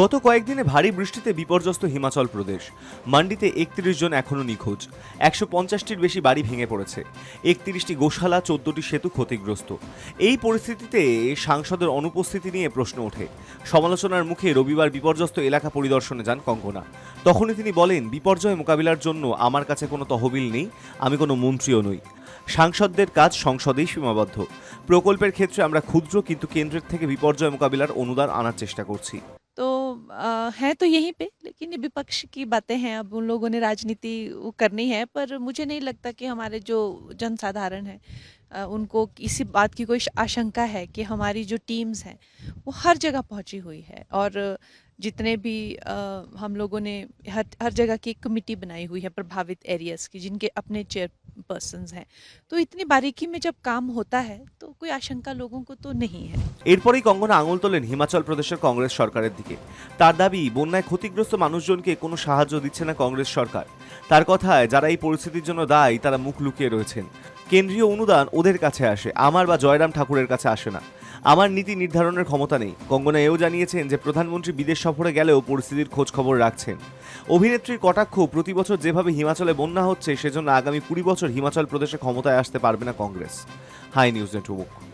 গত কয়েকদিনে ভারী বৃষ্টিতে বিপর্যস্ত হিমাচল প্রদেশ। মান্ডিতে একত্রিশ জন এখনও নিখোঁজ। একশো পঞ্চাশটির বেশি বাড়ি ভেঙে পড়েছে। একত্রিশটি গোশালা, চোদ্দটি সেতু ক্ষতিগ্রস্ত। এই পরিস্থিতিতে সাংসদের অনুপস্থিতি নিয়ে প্রশ্ন ওঠে। সমালোচনার মুখে রবিবার বিপর্যস্ত এলাকা পরিদর্শনে যান কঙ্গনা তখনই তিনি বলেন, বিপর্যয় মোকাবিলার জন্য আমার কাছে কোনো তহবিল নেই, আমি কোনো মন্ত্রীও নই। সাংসদদের কাজ সংসদেই সীমাবদ্ধ। প্রকল্পের ক্ষেত্রে আমরা ক্ষুদ্র কিন্তু কেন্দ্রের থেকে বিপর্যয় মোকাবিলার অনুদান আনার চেষ্টা করছি। है तो यहीं पे लेकिन ये विपक्ष की बातें हैं अब उन लोगों ने राजनीति करनी है पर मुझे नहीं लगता कि हमारे जो जनसाधारण है उनको इसी बात की कोई आशंका है कि हमारी जो टीम्स हैं वो हर जगह पहुँची हुई है। और जितने भी अ, हम लोगों ने हर हर जगह की कमेटी बनाई हुई है प्रभावित एरियाज़ की जिनके अपने चेयर पर्सन हैं तो इतनी बारीकी में जब काम होता है तो कोई आशंका लोगों को तो नहीं है এরপরেই কঙ্গনা আঙুল তোলেন হিমাচল প্রদেশের কংগ্রেস সরকারের দিকে তার দাবি বন্যায় ক্ষতিগ্রস্ত মানুষজনকে কোনো সাহায্য দিচ্ছে না কংগ্রেস সরকার তার কথায় যারা এই পরিস্থিতির জন্য দায়ী তারা মুখ লুকিয়ে রয়েছেন কেন্দ্রীয় অনুদান ওদের কাছে আসে আমার বা জয়রাম ঠাকুরের কাছে আসে না আমার নীতি নির্ধারণের ক্ষমতা নেই। কঙ্গনা এও জানিয়েছেন যে প্রধানমন্ত্রী বিদেশ সফরে গেলেও পরিস্থিতির খোঁজ খবর রাখছেন। অভিনেত্রীর কটাক্ষ প্রতি বছর যেভাবে হিমাচলে বন্যা হচ্ছে, সেজন্য আগামী কুড়ি বছর হিমাচল প্রদেশে ক্ষমতায় আসতে পারবে না কংগ্রেস। High news network.